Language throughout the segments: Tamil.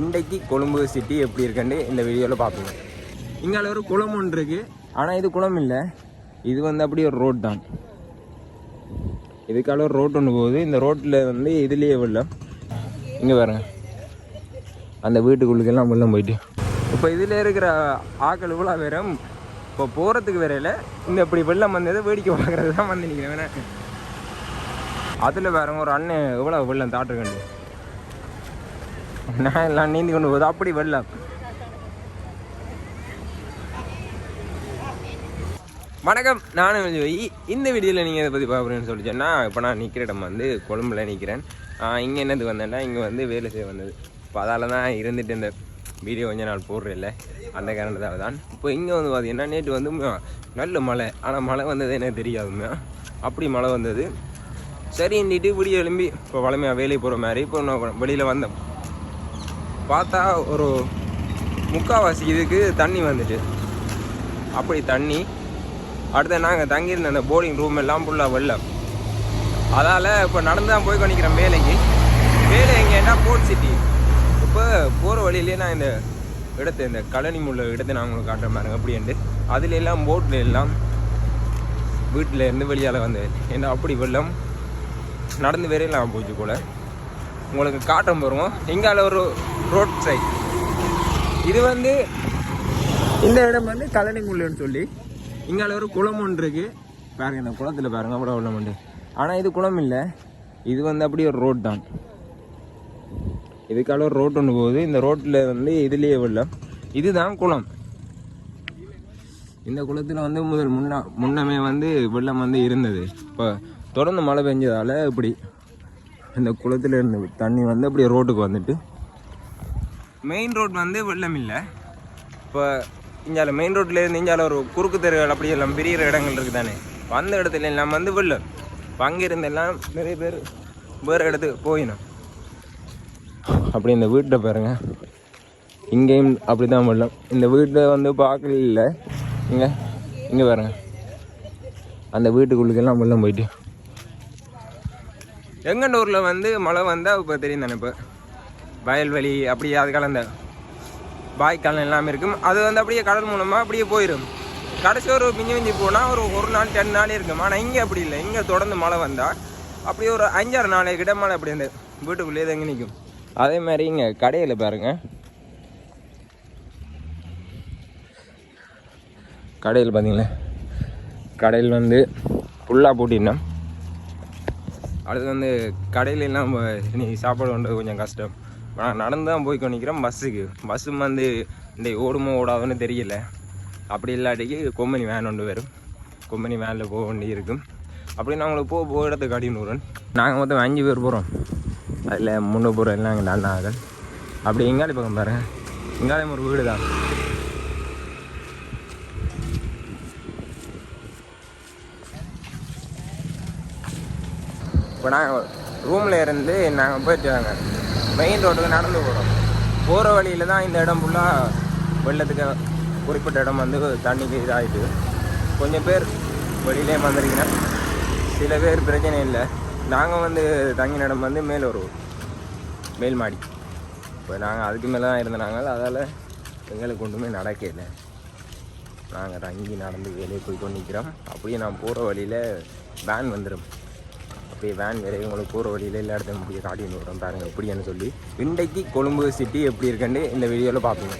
இன்றைக்கு கொழும்பு சிட்டி எப்படி இருக்குன்னு இந்த வீடியோவில் பார்ப்போம். இங்கே ஒரு குளம் ஒன்று இருக்குது ஆனால் இது குளம் இல்லை. இது வந்து அப்படியே ஒரு ரோட் தான். இதுக்கால ஒரு ரோட் ஒன்று போகுது. இந்த ரோட்டில் வந்து இதுலேயே வெள்ளம். இங்கே பாருங்க. அந்த வீட்டுக்குள்ளுக்கெல்லாம் வெள்ளம் போயிட்டு. இப்போ இதில் இருக்கிற ஆக்கள் இவ்வளோ வேறும் இப்போ போகிறதுக்கு வேறையில் இந்த இப்படி வெள்ளம் வந்தது வேடிக்கை பார்க்குறது தான் வந்து நிற்கிறேன் வேணா. அதில் வேற ஒரு அண்ணன் எவ்வளோ வெள்ளம் தாட்டுக்கண்டு நான் எல்லாம் நீந்தி கொண்டு போகுது. அப்படி வெள்ளம் வணக்கம். நானும் விஜய் இந்த வீடியோவில் நீங்கள் இதை பற்றி பார்க்குறேன்னு சொல்லி இப்போ நான் நிற்கிற இடம் வந்து கொழும்புல நிற்கிறேன் இங்கே என்னது வந்தேன்னா இங்கே வந்து வேலை செய்ய வந்தது. இப்போ அதால் தான் இருந்துட்டு இந்த வீடியோ கொஞ்ச நாள் போடுறதில்ல அந்த காரணத்தால் தான். இப்போ இங்கே வந்து பார்த்தீங்கன்னா நேற்று வந்து நல்ல மழை. ஆனால் மழை வந்தது எனக்கு தெரியாது அப்படி மழை வந்தது. சரின்னுட்டு விடிய எழும்பி இப்போ வளமையாக வேலைக்கு போகிற மாதிரி இப்போ நான் வெளியில் வந்தேன். பார்த்தா ஒரு முக்கால்வாசி இதுக்கு தண்ணி வந்துட்டு. அப்படி தண்ணி. அடுத்து நாங்கள் தங்கியிருந்த அந்த போர்டிங் ரூம் எல்லாம் ஃபுல்லாக வெள்ளம் அதால் இப்போ நடந்து தான் போய் கொண்டிக்கிறேன் வேலைக்கு. வேலை எங்கேன்னா போர்ட் சிட்டி இப்போ போகிற வழியிலே நான் இந்த இடத்தை இந்த கழனி முள்ள இடத்தை நான் உங்களுக்கு காட்டுற பாருங்க அப்படின்ட்டு அதுல எல்லாம் போட்டில் எல்லாம் வீட்டில் இருந்து வெளியால் வந்தது ஏன்னா அப்படி வெள்ளம். நடந்து வரையலாம் போச்சு போல். உங்களுக்கு காட்டம் போகிறோம் எங்கால ஒரு ரோட் சைட் இது வந்து இந்த இடம் வந்து கழனி முள்ளுன்னு சொல்லி இங்கால ஒரு குளம் ஒன்று இருக்குது பாருங்க இந்த குளத்தில் பாருங்க அவ்வளோ உள்ள உண்டு ஆனால் இது குளம் இல்லை. இது வந்து அப்படியே ஒரு ரோட் தான். இதுக்கால ஒரு ரோட் ஒன்று போகுது. இந்த ரோட்டில் வந்து இதுலேயே வெள்ளம் இதுதான் குளம். இந்த குளத்தில் வந்து முதல் முன்னா முன்னமே வந்து வெள்ளம் வந்து இருந்தது. இப்போ தொடர்ந்து மழை பெஞ்சதால் இப்படி இந்த குளத்தில் இருந்த தண்ணி வந்து அப்படியே ரோட்டுக்கு வந்துட்டு மெயின் ரோட் வந்து வெள்ளம் இல்லை. இப்போ இஞ்சால மெயின் ரோட்லேருந்து இருந்து இஞ்சால ஒரு குறுக்கு தெருகள் அப்படி எல்லாம் பெரிய இடங்கள் இருக்குது தானே வந்த அந்த இடத்துல எல்லாம் வந்து வெள்ளம். இப்போ அங்கே இருந்தெல்லாம் நிறைய பேர் வேறு இடத்துக்கு போயினோம் அப்படி இந்த வீட்டை பாருங்க. இங்கேயும் அப்படி தான் வெள்ளம். இந்த வீட்டை வந்து பார்க்கல இல்லை. இங்கே இங்கே பாருங்க. அந்த வீட்டுக்குள்ளுக்கெல்லாம் வெள்ளம் போயிட்டு. எங்கண்டூரில் வந்து மழை வந்தால் இப்போ தெரியும் தானே இப்போ? வயல்வெளி அப்படி அது அந்த வாய்க்கால் எல்லாமே இருக்கும். அது வந்து அப்படியே கடல் மூலமாக அப்படியே போயிடும் கடைசி ஒரு மிஞ்சி மிஞ்சி போனால் ஒரு ஒரு நாள் டென் நாள் இருக்கும். ஆனால் இங்கே அப்படி இல்லை. இங்கே தொடர்ந்து மழை வந்தால் அப்படியே ஒரு அஞ்சாறு நாளை கிட்ட மழை அப்படி அந்த வீட்டுக்குள்ளேயே தங்கி நிற்கும். அதே மாதிரி இங்கே கடையில் பாருங்கள் கடையில் பார்த்தீங்களா? கடையில் வந்து ஃபுல்லாக பூட்டினோம் அடுத்து வந்து கடையில இன்னைக்கு சாப்பாடு கொண்டு கொஞ்சம் கஷ்டம். நான் நடந்து தான் போய் கொண்டிக்கிறேன் பஸ்ஸுக்கு. பஸ்ஸு வந்து இந்த ஓடுமோ ஓடாதுன்னு தெரியல. அப்படி இல்லாட்டிக்கு கொம்பனி வேன் ஒன்று வரும். கொம்பனி வேனில் போக வேண்டி இருக்கும். அப்படி நாங்களுக்கு போக போக இடத்துக்கு அடிநூறன் நாங்கள் மொத்தம் அஞ்சு பேர் போகிறோம் அதில் முன்னூறு போகிற எல்லாம் எங்கள் அண்ணாக்கள் அப்படி எங்காடி பக்கம் பாருங்க எங்காலையும் ஒரு வீடு தான் இப்போ நாங்கள் ரூமில் இருந்து நாங்கள் போயிட்டு வாங்க. மெயின் ரோட்டுக்கு நடந்து போகிறோம் போகிற வழியில் தான் இந்த இடம் ஃபுல்லாக வெள்ளத்துக்கு குறிப்பிட்ட இடம் வந்து தண்ணிக்கு இதாகிட்டு கொஞ்சம் பேர் வெளியிலே வந்திருக்கீங்க சில பேர் பிரச்சனை இல்லை. நாங்கள் வந்து தங்கின இடம் வந்து மேல் ஒரு மேல் மாடி. இப்போ நாங்கள் அதுக்கு மேலே தான் இருந்தனாங்க அதால் எங்களுக்கு ஒன்றுமே நடக்கல நாங்கள் தங்கி நடந்து வெளியே போய் கொண்டு நிற்கிறோம் அப்படியே நான் போகிற வழியில் வேன் வந்துடும் அப்படியே வேன் வேறு உங்களுக்கு போகிற வழியில் எல்லா இடத்தையும் அப்படியே காட்டின்னு வரோம் பாருங்க எப்படின்னு சொல்லி. இன்றைக்கு கொழும்பு சிட்டி எப்படி இருக்குன்னு இந்த வீடியோவில் பார்ப்போங்க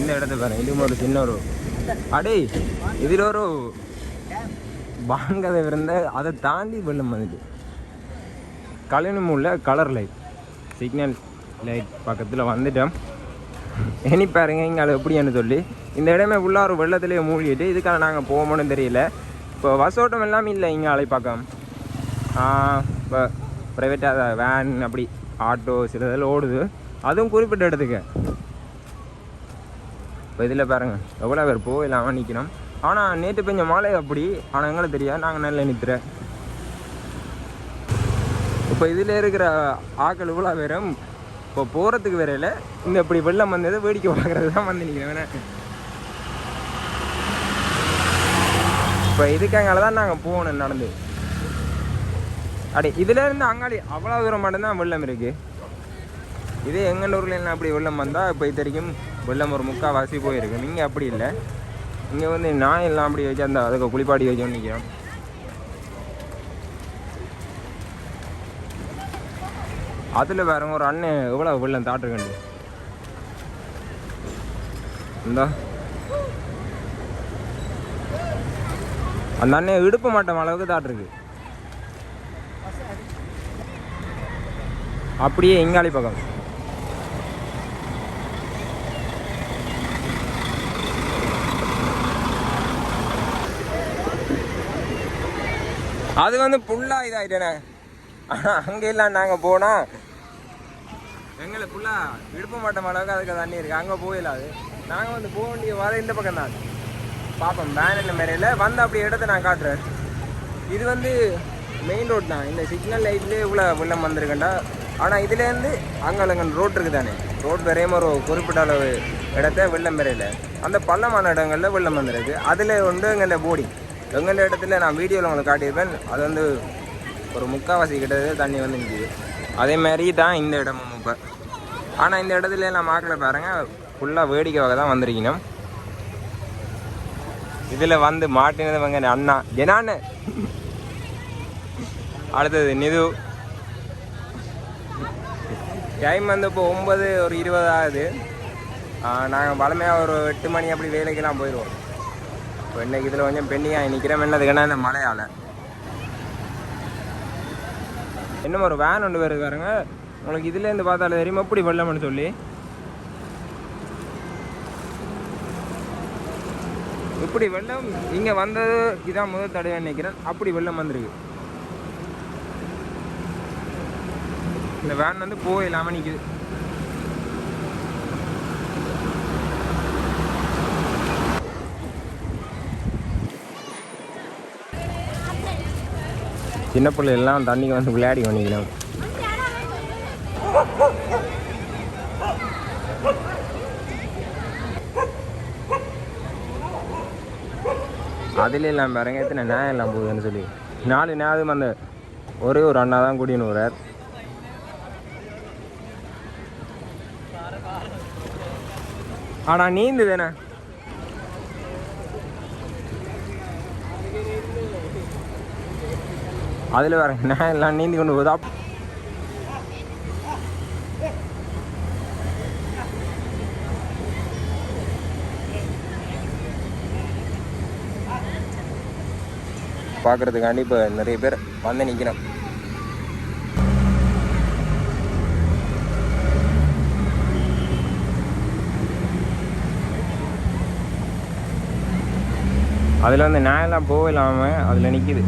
இந்த இடத்த பாருங்க இது ஒரு சின்ன ஒரு அடே இதில் ஒரு வாங்கதை இருந்த அதை தாண்டி வெள்ளம் வந்துட்டு. கல்யாணமுள்ள கலர் லைட் சிக்னல் லைட் பக்கத்தில் வந்துட்டோம். இனி பாருங்க இங்கே அது எப்படின்னு சொல்லி. இந்த இடமே உள்ளார வெள்ளத்திலேயே மூழ்கிட்டு இதுக்காக நாங்கள் போவோம்னு தெரியல. இப்போ வசோட்டம் எல்லாமே இல்லை இங்கே அலைப்பாக்கம். இப்போ ப்ரைவேட்டாக வேன் அப்படி ஆட்டோ சில இதில் ஓடுது. அதுவும் குறிப்பிட்ட இடத்துக்கு. இப்போ இதில் பாருங்கள் எவ்வளோ பேர் போயிடலாமல் நிற்கணும் ஆனால் நேற்று பெஞ்ச மழை அப்படி ஆனால் எங்களுக்கு தெரியாது. நாங்கள் நல்ல நிற்கிறேன் இப்போ இதில் இருக்கிற ஆக்கள் இவ்வளோ பேரும் இப்போ போகிறதுக்கு வேறையில் இந்த இப்படி வெள்ளம் வந்தது வேடிக்கை பார்க்குறது தான் வந்து நிற்கிறேன் இப்போ இதுக்காங்கால தான் நாங்கள் போகணும் நடந்து. அடி இதுலேருந்து அங்காடி அவ்வளோ தூரம் மட்டும்தான் வெள்ளம் இருக்குது இதே எங்கள் ஊரில் என்ன அப்படி வெள்ளம் வந்தால் இப்போ இது வரைக்கும் வெள்ளம் ஒரு முக்கால்வாசி போயிருக்கு. இங்கே அப்படி இல்லை. இங்கே வந்து நான் எல்லாம் அப்படி வச்சு அந்த அதுக்கு குளிப்பாடி வச்சோன்னு நிற்கிறோம் அதில் வேறங்க ஒரு அண்ணன் எவ்வளோ வெள்ளம் தாட்டுருக்கண்டு இந்தா. அந்த அண்ணன் இடுப்பு மாட்டோம் அளவுக்கு தாட்டிருக்கு அப்படியே இங்காளி பக்கம். அது வந்து புல்லா இதாயிட்டேனே. அங்கே எல்லாம் நாங்கள் போனால் எங்களை புல்லா இடுப்பு மாட்டோம் அளவுக்கு அதுக்கு தண்ணி இருக்குது அங்கே போயிடலாது நாங்கள் வந்து போக வேண்டிய வர இந்த பக்கம் தான் பார்ப்போம் வேன் என்ன மேரையில் வந்து அப்படி இடத்த நான் காட்டுறேன். இது வந்து மெயின் ரோட் தான். இந்த சிக்னல் லைட்லேயே இவ்வளோ வெள்ளம் வந்திருக்கேன்டா ஆனால் இதுலேருந்து அங்கே ரோட் இருக்குது தானே ரோட் வரையும் ஒரு குறிப்பிட்ட அளவு இடத்த வெள்ளம் வரையில அந்த பள்ளமான இடங்களில் வெள்ளம் வந்துருக்கு அதில் வந்து எங்கள் போடி எங்கள் இடத்துல நான் வீடியோவில் உங்களுக்கு காட்டியிருப்பேன். அது வந்து ஒரு முக்கால்வாசி கிட்ட தண்ணி வந்து நிற்கிது அதே மாதிரி தான் இந்த இடமும் இப்போ. ஆனால் இந்த இடத்துல நான் மாக்கில் பாருங்கள் ஃபுல்லாக வேடிக்கை வகை தான் வந்திருக்கணும். இதில் வந்து மாட்டினதவங்க அண்ணா. ஜனான்னு அடுத்தது நிது. டைம் வந்து இப்போ ஒம்பது ஒரு இருபது ஆகுது. நாங்கள் வளமையாக ஒரு எட்டு மணி அப்படி வேலைக்கெல்லாம் போயிடுவோம் இப்போ இன்னைக்கு இதில் கொஞ்சம் பெண்டிங்காக நிற்கிறோம் என்னதுக்குன்னா இந்த மழையால் இன்னும் ஒரு வேன் ஒன்று வருது பாருங்க உங்களுக்கு இதுலேருந்து பார்த்தாலே தெரியுமா? எப்படி வெள்ளம்னு சொல்லி. அப்படி வெள்ளம் இங்கே வந்தது இதான் முதல் தடவை நினைக்கிறேன். அப்படி வெள்ளம் வந்திருக்கு. இந்த வேன் வந்து போயில்லாமல் நிற்குது சின்ன பிள்ளை எல்லாம் தண்ணிக்கு வந்து விளையாடி பண்ணிக்கணும் அதுல எல்லாம் பாருங்க எத்தனை நியாயம் எல்லாம் போகுதுன்னு சொல்லி. நாலு நியாயம் அந்த ஒரே ஒரு அண்ணா தான் கூட்டின்னு வரார் ஆனா நீந்து தானே? அதில் வேற நியாயம் எல்லாம் நீந்தி கொண்டு போதா பார்க்குறதுக்காண்டி இப்போ நிறைய பேர் வந்து நிற்கிறேன் அதில் வந்து நாயெல்லாம் போகலாமல் அதில் நிற்கிது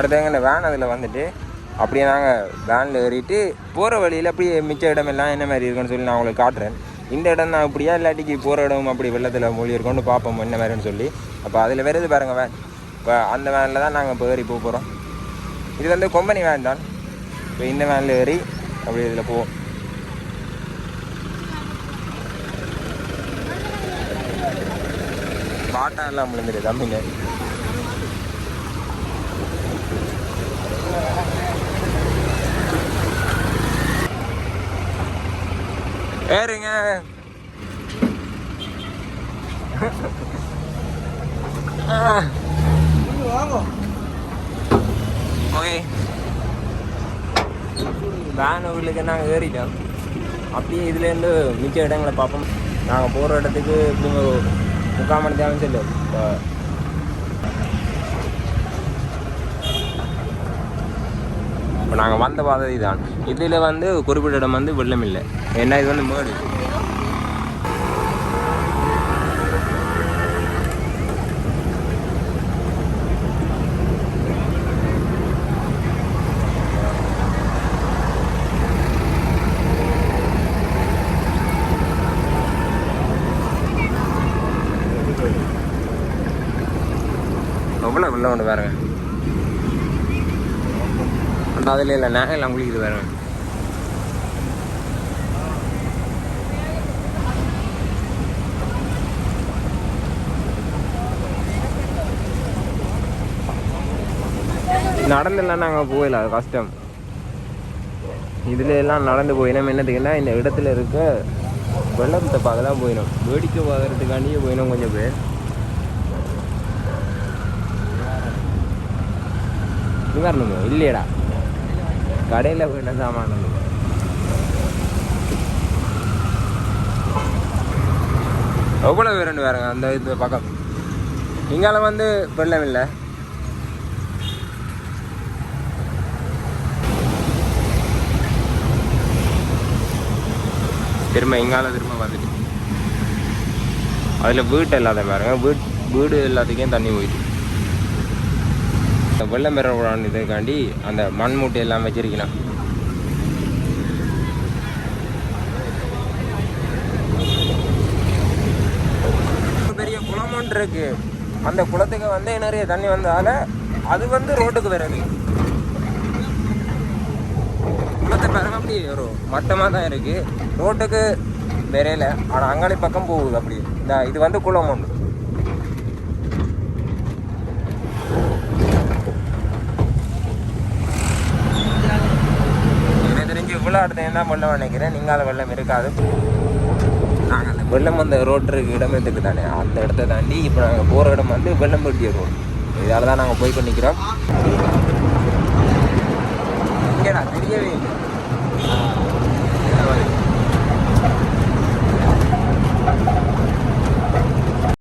அடுத்தவங்க இந்த வேன் அதில் வந்துட்டு அப்படியே நாங்கள் வேனில் ஏறிட்டு போகிற வழியில் அப்படியே மிச்ச இடமெல்லாம் என்ன மாதிரி இருக்குன்னு சொல்லி நான் உங்களுக்கு காட்டுறேன். இந்த இடம் தான் இப்படியா இல்லாட்டிக்கு போகிற இடம் அப்படி வெள்ளத்தில் மூழ்கி இருக்கோன்னு பார்ப்போம் என்ன மாதிரின்னு சொல்லி. அப்போ அதில் வருது பாருங்கள் வேன் இப்போ அந்த வேனில் தான் நாங்கள் இப்போ ஏறி போக போகிறோம் இது வந்து கொம்பனி வேன் தான். இப்போ இந்த வேனில் ஏறி அப்படி இதில் போவோம். பாட்டா எல்லாம் விழுந்துரு தம்பிங்க. ஏறுங்க. ஓகே. வேன் உங்களுக்கு நாங்கள் ஏறிட்டோம். அப்படியே இதுலேருந்து மிச்ச இடங்களை பார்ப்போம். நாங்கள் போகிற இடத்துக்கு இப்போ ஒரு முக்கால் மணி தேவை சொல்லு இப்போ இப்போ நாங்கள் வந்த பாதை இதுதான் இதில் வந்து குறிப்பிட்ட இடம் வந்து வெள்ளம் இல்லை ஏன்னா இது வந்து மேடு. எவ்வளோ வெள்ளம் ஒன்று பாருங்க அந்த அதில் இல்லை நாங்கள் எல்லாம் குளிக்குது வேறு நடந்துலாம் நாங்கள் போயிடல அது கஷ்டம். இதுல எல்லாம் நடந்து போயினோம் என்னதுக்குன்னா இந்த இடத்துல இருக்க வெள்ளத்தை பார்க்க தான் போயிடும் வேடிக்கை பார்க்கறதுக்காண்டியே போயிடும் கொஞ்சம் பேர். நீ இல்லையடா. கடையில் போயிட்ட சாமான எவ்வளோ ரெண்டு பேருங்க? அந்த இது பக்கம். இங்கால வந்து வெள்ளம் இல்லை. திரும்ப இங்கால திரும்ப வந்துட்டு. அதில் வீட்டு இல்லாத பாருங்க. வீட் வீடு எல்லாத்துக்கும் தண்ணி போயிட்டு. வெள்ளம் பெறக்கூடாது இதுக்காண்டி அந்த மண் மூட்டை எல்லாம் வச்சிருக்கலாம் பெரிய குளம் ஒன்று இருக்கு. அந்த குளத்துக்கு வந்து நிறைய தண்ணி வந்தால அது வந்து ரோட்டுக்கு வருது. குளத்தை பாருங்க அப்படி ஒரு மட்டமாக தான் இருக்குது ரோட்டுக்கு விரையில. ஆனால் அங்காளி பக்கம் போகுது அப்படி. இந்த இது வந்து குளம் ஒன்று. எனக்கு தான் வெள்ளம் நினைக்கிறேன். நீங்கால வெள்ளம் இருக்காது. நாங்கள் அந்த வெள்ளம் அந்த ரோட் இருக்கு இடம் எதுக்கு தானே. அந்த இடத்த தாண்டி இப்போ நாங்கள் போகிற இடம் வந்து வெள்ளம் பெட்டிய ரோடு இதால் தான் நாங்கள் போய் பண்ணிக்கிறோம். இங்கேடா தெரியவே இல்லை.